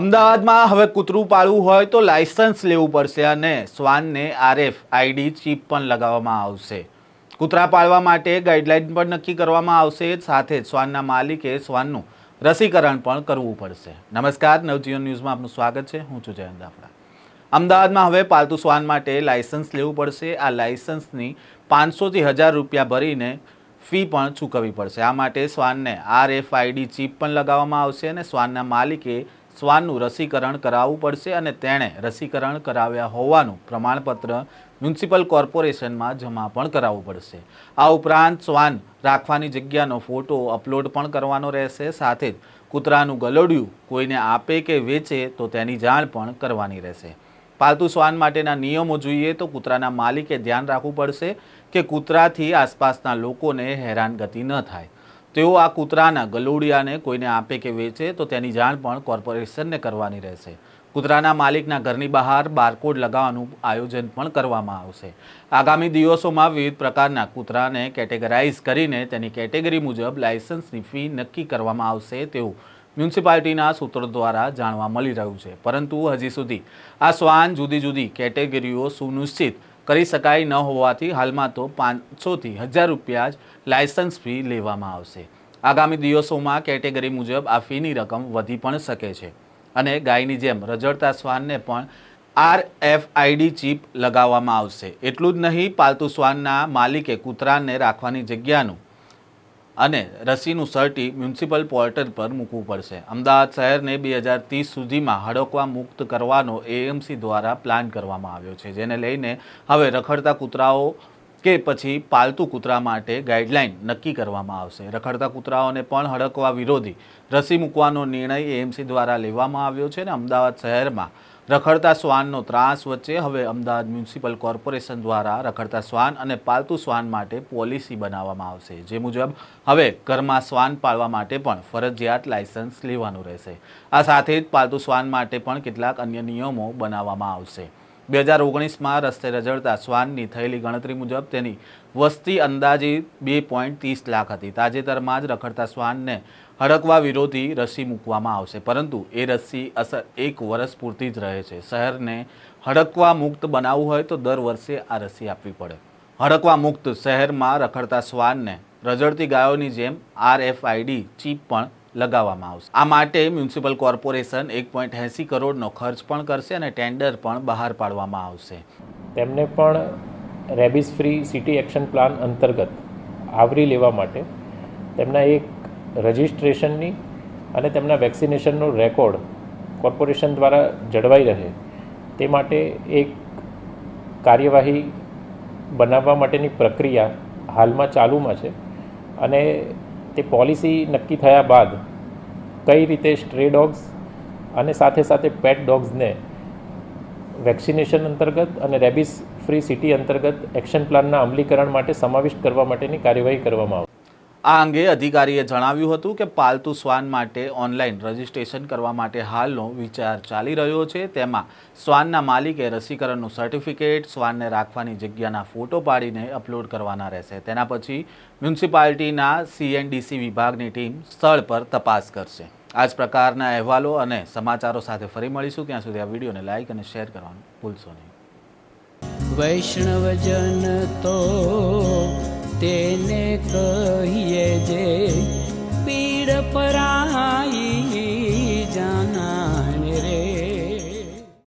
અમદાવાદમાં હવે કૂતરું પાળવું હોય તો લાયસન્સ લેવું પડશે અને શ્વાનને આરએફ, આઈડી, ચીપ પણ લગાવવામાં આવશે. કૂતરા પાળવા માટે ગાઈડલાઈન પણ નક્કી કરવામાં આવશે. સાથે જ શ્વાનના માલિકે શ્વાનનું રસીકરણ પણ કરવું પડશે. નમસ્કાર, નવજીવન ન્યૂઝમાં આપનું સ્વાગત છે. હું છું જયંત દાફડા. અમદાવાદમાં હવે પાલતુ શ્વાન માટે લાયસન્સ લેવું પડશે. આ લાયસન્સની પાંચસોથી હજાર રૂપિયા ભરીને ફી પણ ચૂકવવી પડશે. આ માટે શ્વાનને આરએફઆઈડી ચીપ પણ લગાવવામાં આવશે અને શ્વાનના માલિકે શ્વાનનું રસીકરણ કરાવવું પડશે અને તેણે રસીકરણ કરાવ્યા હોવાનું પ્રમાણપત્ર મ્યુનિસિપલ કોર્પોરેશનમાં જમા પણ કરાવવું પડશે. આ ઉપરાંત શ્વાન રાખવાની જગ્યાનો ફોટો અપલોડ પણ કરવાનો રહેશે, સાથે જ કૂતરાનું ગલોડિયું કોઈને આપે કે વેચે તો તેની જાણ પણ કરવાની રહેશે. પાલતુ શ્વાન માટેના નિયમો જોઈએ તો કૂતરાના માલિકે ધ્યાન રાખવું પડશે કે કૂતરાથી આસપાસના લોકોને હેરાનગતિ ન થાય. તેઓ આ કૂતરાના ગલુડિયાને કોઈને આપે કે વેચે, તો તેની જાણ પણ કોર્પોરેશનને કરવાની રહેશે. કૂતરાના માલિકના ઘરની બહાર બારકોડ લગાવવાનું આયોજન પણ કરવામાં આવશે. આગામી દિવસોમાં વિવિધ પ્રકારના કૂતરાને કેટેગરાઇઝ કરીને તેની કેટેગરી મુજબ લાયસન્સની ફી નક્કી કરવામાં આવશે તેવું મ્યુનિસિપાલિટીના સૂત્રો દ્વારા જાણવા મળી રહ્યું છે. પરંતુ હજી સુધી આ શ્વાન જુદી જુદી કેટેગરીઓ સુનિશ્ચિત કરી શકાય ન હોવાથી હાલમાં તો પાંચસોથી હજાર રૂપિયા જ લાયસન્સ ફી લેવામાં આવશે. આગામી દિવસોમાં કેટેગરી મુજબ આ ફીની રકમ વધી પણ શકે છે. અને ગાયની જેમ રજડતા શ્વાનને પણ આર એફ આઈડી ચીપ લગાવવામાં આવશે. એટલું જ નહીં, પાલતુ શ્વાનના માલિકે કૂતરાને રાખવાની જગ્યાનું અને રસીનું સર્ટી મ્યુનિસિપલ પોર્ટલ પર મૂકવું પડશે. અમદાવાદ શહેરને બે હજાર ત્રીસ સુધીમાં હડકવા મુક્ત કરવાનો એએમસી દ્વારા પ્લાન કરવામાં આવ્યો છે, જેને લઈને હવે રખડતા કૂતરાઓ કે પછી પાલતુ કૂતરા માટે ગાઈડલાઇન નક્કી કરવામાં આવશે. રખડતા કૂતરાઓને પણ હડકવા વિરોધી રસી મૂકવાનો નિર્ણય એએમસી દ્વારા લેવામાં આવ્યો છે અને અમદાવાદ શહેરમાં રખડતા શ્વાનનો ત્રાસ વચ્ચે હવે અમદાવાદ મ્યુનિસિપલ કોર્પોરેશન દ્વારા રખડતા શ્વાન અને પાલતુ શ્વાન માટે પોલિસી બનાવવામાં આવશે, જે મુજબ હવે ઘરમાં શ્વાન પાળવા માટે પણ ફરજિયાત લાયસન્સ લેવાનું રહેશે. આ સાથે જ પાલતુ શ્વાન માટે પણ કેટલાક અન્ય નિયમો બનાવવામાં આવશે. બે હજાર ઓગણીસમાં રસ્તે રજડતા શ્વાનની થયેલી ગણતરી મુજબ તેની વસ્તી અંદાજે બે પોઈન્ટ ત્રીસ લાખ હતી. તાજેતરમાં જ રખડતા શ્વાનને હડકવા વિરોધી રસી મૂકવામાં આવશે. પરંતુ એ રસી અસર એક વર્ષ પૂરતી જ રહે છે. શહેરને હડકવા મુક્ત બનાવવું હોય તો દર વર્ષે આ રસી આપવી પડે. હડકવા મુક્ત શહેરમાં રખડતા શ્વાનને રજડતી ગાયોની જેમ આરએફઆઈડી ચીપ પણ લગાવવામાં આવશે. આ માટે મ્યુનિસિપલ કોર્પોરેશન એક પોઈન્ટ એંસી કરોડનો ખર્ચ પણ કરશે અને ટેન્ડર પણ બહાર પાડવામાં આવશે. તેમને પણ rabies free city action plan અંતર્ગત આવરી લેવા માટે તેમના એક રજિસ્ટ્રેશનની અને તેમના વેક્સિનેશનનો રેકોર્ડ કોર્પોરેશન દ્વારા જળવાઈ રહે તે માટે એક કાર્યવાહી બનાવવા માટેની પ્રક્રિયા હાલમાં ચાલુમાં છે અને તે પોલિસી નક્કી થયા બાદ કઈ રીતે સ્ટ્રે ડોગ્સ અને સાથે સાથે પેટ ડોગ્સને વેક્સિનેશન અંતર્ગત અને રેબિસ ફ્રી સિટી અંતર્ગત એક્શન પ્લાનના અમલીકરણ માટે સમાવિષ્ટ કરવા માટેની કાર્યવાહી કરવામાં આવશે. આ અંગે અધિકારીએ જણાવ્યું હતું કે પાલતુ શ્વાન માટે ઓનલાઈન રજીસ્ટ્રેશન કરવા માટે હાલનો વિચાર ચાલી રહ્યો છે. તેમાં શ્વાનના માલિકે રસીકરણનું સર્ટિફિકેટ, શ્વાનને રાખવાની જગ્યાના ફોટો પાડીને અપલોડ કરવાના રહેશે. તેના પછી મ્યુનિસિપાલિટીના સીએનડીસી વિભાગની ટીમ સ્થળ પર તપાસ કરશે. આ જ પ્રકારના અહેવાલો અને સમાચારો સાથે ફરી મળીશું. ત્યાં સુધી આ વિડીયોને લાઇક અને શેર કરવાનું ભૂલશો નહીં. વૈષ્ણવજન તો તેને કહીએ જે